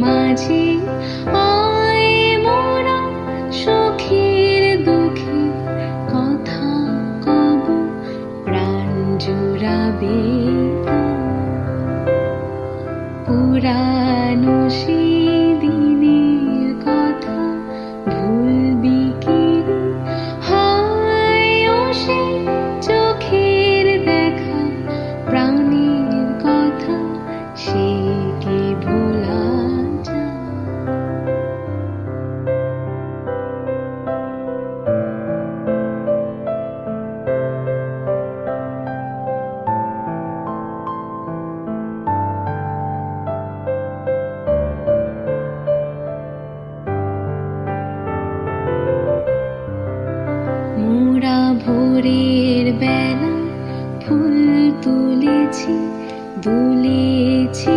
মাঝে মোরা সুখের দুঃখে কথা কব পুরানো ভোরের বেলা ফুল তুলেছি দুলেছি